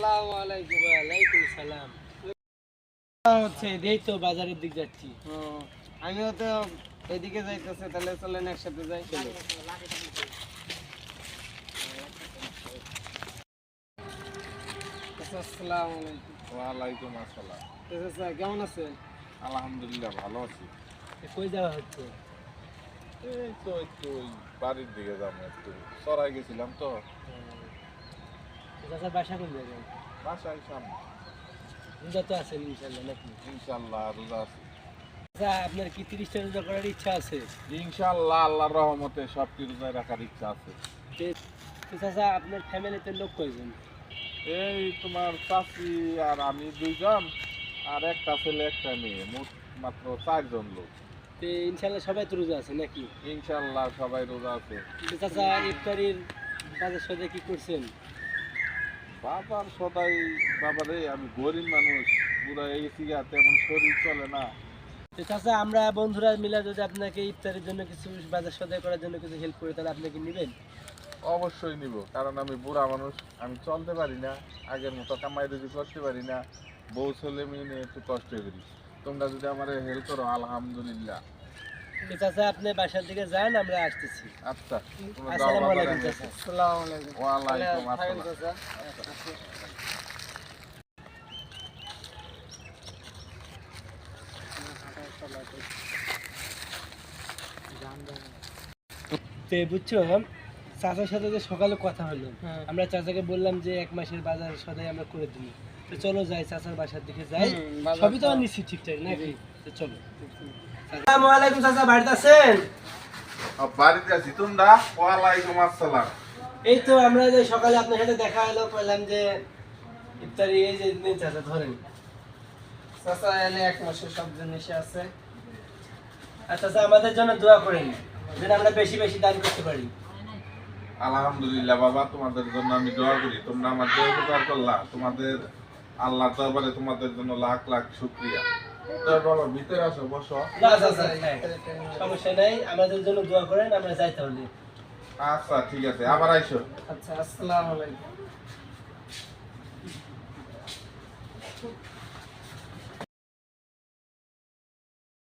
আসসালামু আলাইকুম ওয়ালাইকুম সালাম। হচ্ছে এই তো বাজারের দিক যাচ্ছি আমিও তো এদিকে যাইতেছে তাহলে চলেন একসাথে যাই। চলো আচ্ছা, আসসালামু আলাইকুম। ওয়ালাইকুম আসসালাম। তো কেমন আছেন? আলহামদুলিল্লাহ ভালো আছি। কই যাওয়া হচ্ছে? এই তো একটু বাড়ির দিকে যাব একটু। সরাই গেছিলাম তো। চাচার বাসা কোন জায়গায়? বাসায় সামনে। রোজা তো আছেন ইনশাল্লাহ নাকি? ইনশাল্লাহ রোজা আছি। আচ্ছা আপনার কি তিরিশটা রোজা করার ইচ্ছা আছে? ইনশাল্লাহ আল্লাহর রহমতে সবটি রোজায় রাখার ইচ্ছা আছে। তে- চাচা আপনার ফ্যামিলিতে লোক কয়জন? এই তোমার চাচি আর আমি দুইজন আর একটা ছেলে একটা মেয়ে মোট মাত্র চারজন লোক। তো ইনশাল্লাহ সবাই তো রোজা আছে নাকি? ইনশাল্লাহ সবাই রোজা আছে। চাচা ইফতারির সাথে কি করছেন? বাবার সদাই বাবারে আমি গরিব মানুষ পুরো এই গা তেমন শরীর চলে না। চাচা আমরা বন্ধুরা মিলে যদি আপনাকে ইফতারের জন্য কিছু বাজার সদাই করার জন্য কিছু হেল্প করি তাহলে আপনি কি নেবেন? অবশ্যই নিব কারণ আমি বুড়া মানুষ আমি চলতে পারি না আগের মতো কামাই রুজি করতে পারি না। বউ ছেলে মেয়ে নিয়ে একটু কষ্ট করি। তোমরা যদি আমার হেল্প করো আলহামদুলিল্লাহ। চাচা আপনি বাসার দিকে যান আমরা আসতেছি। আচ্ছা আসসালামু আলাইকুম চাচা। আসসালামু আলাইকুম ওয়ালাইকুম তাহলে আসসালাম। চাচা। তো বুঝছ চাচার সাথে যে সকালে কথা হলো হ্যাঁ। আমরা চাচাকে বললাম যে এক মাসের বাজার সদাই আমরা করে দিই। তো চলো যাই চাচার বাসার দিকে যাই। সবই তো তো- নিচ্ছি ঠিকঠাক নাকি? তো চলো। আসসালামু আলাইকুম চাচা বাড়িতে আছেন? আ, বাড়িতে আছি। তোমরা? ওয়ালাইকুম আসসালাম। এই তো আমরা যে সকালে আপনার সাথে দেখা হলো বললাম যে ইফতারি এই যে নিন চাচা ধরেন। চাচা এনে এক মাসের সব জিনিস আছে। আর চাচা আমাদের জন্য দোয়া করেন যেন আমরা বেশি বেশি দান করতে পারি। আলহামদুলিল্লাহ বাবা তোমাদের জন্য আমি দোয়া করি। তোমরা আমার যে উপকার করলা তোমাদের আল্লাহ দরবারে তোমাদের জন্য লাখ লাখ শুক্রিয়া। বাবা ভিতরে আসো বসো। না সমস্যা নাই আমাদের জন্য দোয়া করেন আমরা যাই তাহলে। আচ্ছা ঠিক আছে আবার আইসো। আচ্ছা আসসালামু আলাইকুম।